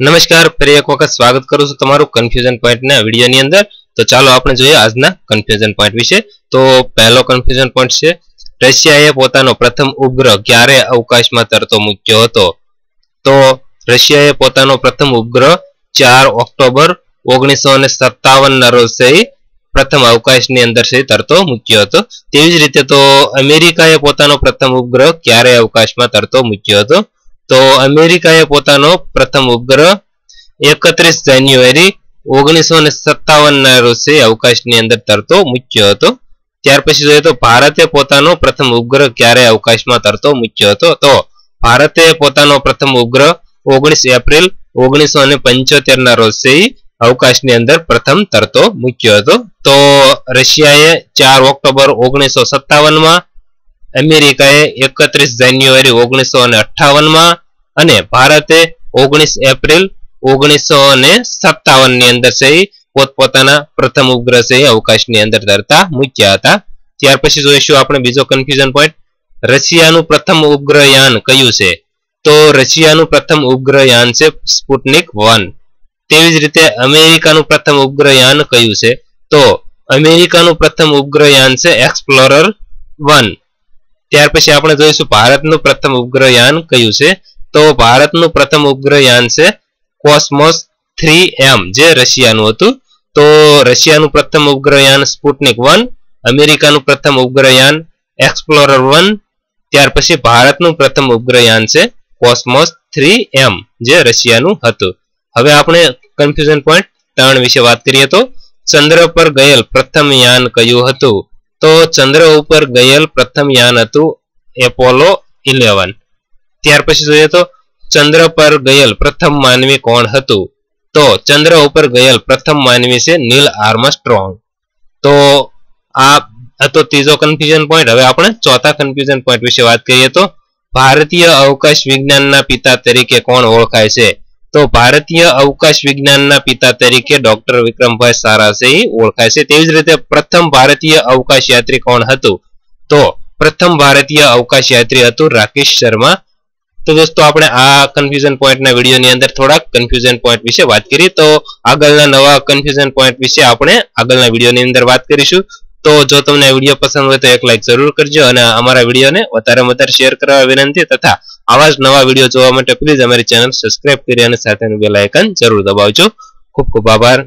નમસ્કાર, ફરી એક વખત સ્વાગત કરું છું તમારું કન્ફ્યુઝન પોઈન્ટના વિડીયોની અંદર. તો ચાલો આપણે જોઈએ આજના કન્ફ્યુઝન પોઈન્ટ વિશે. તો પહેલો કન્ફ્યુઝન પોઈન્ટ છે, રશિયાએ પોતાનો પ્રથમ ઉપગ્રહ ક્યારે અવકાશમાં તરતો મૂક્યો હતો? તો રશિયાએ પોતાનો પ્રથમ ઉપગ્રહ ચાર ઓક્ટોબર ઓગણીસો ને સત્તાવન ના રોજ પ્રથમ અવકાશની અંદર સહી તરતો મૂક્યો હતો. તેવી જ રીતે તો અમેરિકાએ પોતાનો પ્રથમ ઉપગ્રહ ક્યારે અવકાશમાં તરતો મૂક્યો હતો? તો અમેરિકાએ પોતાનો પ્રથમ ઉપગ્રહ એકત્રીસ જાન્યુઆરી ઓગણીસો ને સત્તાવનના રોજે અવકાશની અંદર તરતો મૂક્યો હતો. ત્યાર પછી જોઈએ તો ભારતે પોતાનો પ્રથમ ઉપગ્રહ ક્યારે અવકાશમાં તરતો મૂક્યો હતો? તો ભારતે પોતાનો પ્રથમ ઉપગ્રહ ઓગણીસ એપ્રિલ ઓગણીસો ને પંચોતેર ના રોજ અવકાશની અંદર પ્રથમ તરતો મૂક્યો હતો. તો રશિયાએ ચાર ઓક્ટોબર ઓગણીસો સત્તાવનમાં અમેરિકાએ એકત્રીસ જાન્યુઆરી ઓગણીસો અને અઠ્ઠાવનમાં અને ભારતે ઓગણીસ એપ્રિલ ઓગણીસો અને સત્તાવનની અંદર છે પોતપોતાના પ્રથમ ઉપગ્રહ છે અવકાશની અંદર ધરતા મૂક્યા હતા. ત્યાર પછી જોઈશું આપણે બીજો કન્ફ્યુઝન પોઈન્ટ રશિયાનું પ્રથમ ઉપગ્રહયાન કયું છે? તો રશિયાનું પ્રથમ ઉપગ્રહયાન છે સ્પુટનિક વન. તેવી જ રીતે અમેરિકાનું પ્રથમ ઉપગ્રહયાન કયું છે? તો અમેરિકાનું પ્રથમ ઉપગ્રહયાન છે એક્સપ્લોરર વન. ત્યાર પછી આપણે જોઈશું ભારતનું પ્રથમ ઉપગ્રહયાન કયું છે? તો ભારતનું પ્રથમ ઉપગ્રહયાન છે કોસ્મોસ થ્રી એમ, જે રશિયાનું હતું. તો રશિયાનું પ્રથમ ઉપગ્રહયાન સ્પુટનિક વન, અમેરિકાનું પ્રથમ ઉપગ્રહયાન એક્સપ્લોરર વન, ત્યાર પછી ભારતનું પ્રથમ ઉપગ્રહયાન છે કોસ્મોસ થ્રી એમ, જે રશિયાનું હતું. હવે આપણે કન્ફ્યુઝન પોઈન્ટ ત્રણ વિશે વાત કરીએ તો ચંદ્ર પર ગયેલ પ્રથમ યાન કયું હતું? તો ચંદ્ર ઉપર ગયેલ પ્રથમ યાન હતું એપોલો ઇલેવન. ત્યાર પછી જોઈએ તો ચંદ્ર પર ગયેલ પ્રથમ માનવી કોણ હતું? તો ચંદ્ર ઉપર ગયેલ પ્રથમ માનવી છે નીલ આર્મસ્ટ્રોંગ. તો આ હતો ત્રીજો કન્ફ્યુઝન પોઈન્ટ હવે આપણે ચોથા કન્ફ્યુઝન પોઈન્ટ વિશે વાત કરીએ તો ભારતીય અવકાશ વિજ્ઞાનના પિતા તરીકે કોણ ઓળખાય છે? તો ભારતીય અવકાશ વિજ્ઞાનના પિતા તરીકે ડોક્ટર વિક્રમભાઈ સારાભાઈ ઓળખાય છે. તેવી જ રીતે પ્રથમ ભારતીય અવકાશ યાત્રી કોણ હતું? તો પ્રથમ ભારતીય અવકાશ યાત્રી હતું રાકેશ શર્મા. તો દોસ્તો, આપણે આ કન્ફ્યુઝન પોઈન્ટના વિડીયોની અંદર થોડાક કન્ફ્યુઝન પોઈન્ટ વિશે વાત કરી. તો આગળના નવા કન્ફ્યુઝન પોઈન્ટ વિશે આપણે આગળના વિડીયોની અંદર વાત કરીશું. તો જો તમને વીડિયો પસંદ હોય તો એક લાઈક જરૂર કરજો અને અમારા વિડીયોને વધારે વધારે શેર કરવા વિનંતી તથા આવા જ નવા વીડિયો જોવા માટે પ્લીઝ અમારી ચેનલ સબસ્ક્રાઇબ કરી અને સાથેનું બેલ આઇકન જરૂર દબાવજો. ખૂબ ખૂબ આભાર.